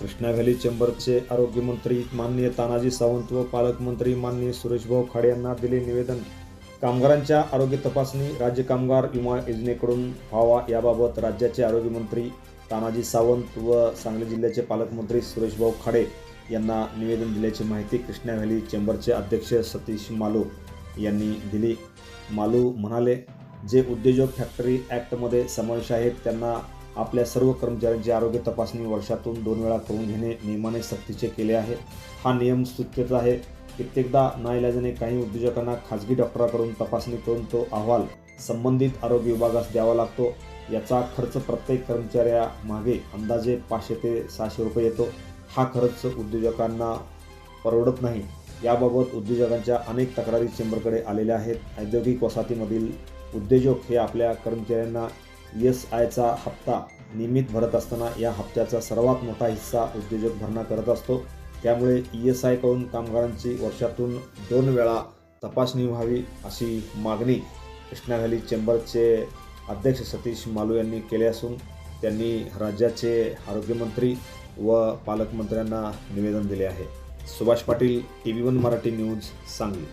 Krishna valley चेंबरचे आरोग्यमंत्री माननीय तानाजी सावंत व पालकमंत्री माननीय सुरेशभाऊ खाडे यांना दिले निवेदन. कामगारांच्या आरोग्य तपासणी राज्य कामगार विमा योजनेकडून व्हावा याबाबत राज्याचे आरोग्यमंत्री तानाजी सावंत व सांगली जिल्ह्याचे पालकमंत्री सुरेशभाऊ खाडे यांना निवेदन दिल्याची माहिती कृष्णा व्हॅली चेंबरचे अध्यक्ष सतीश मालू यांनी दिली. मालू म्हणाले जे उद्योजक फॅक्टरी ॲक्टमध्ये समावेश आहेत त्यांना आपल्या सर्व कर्मचाऱ्यांची आरोग्य तपासणी वर्षातून दोन वेळा करून घेणे नियमाने सक्तीचे केले आहे. हा नियम स्तुत्यचा आहे. कित्येकदा नाईलाजाने काही उद्योजकांना खाजगी डॉक्टराकडून तपासणी करून तो अहवाल संबंधित आरोग्य विभागास द्यावा लागतो. याचा खर्च प्रत्येक कर्मचाऱ्यामागे अंदाजे पाचशे ते सहाशे रुपये येतो. हा खर्च उद्योजकांना परवडत नाही. याबाबत उद्योजकांच्या अनेक तक्रारी चेंबरकडे आलेल्या आहेत. औद्योगिक वसाहतीमधील उद्योजक हे आपल्या कर्मचाऱ्यांना एस आयचा हप्ता नियमित भरत असताना या हप्त्याचा सर्वात मोठा हिस्सा उद्योजक भरणा करत असतो. त्यामुळे ई एस आयकडून कामगारांची वर्षातून दोन वेळा तपासणी व्हावी अशी मागणी कृष्णा व्हॅली चेंबरचे अध्यक्ष सतीश मालू यांनी केले असून त्यांनी राज्याचे आरोग्यमंत्री व पालकमंत्र्यांना निवेदन दिले आहे. Subhash Patil T V one Marathi news Sangli.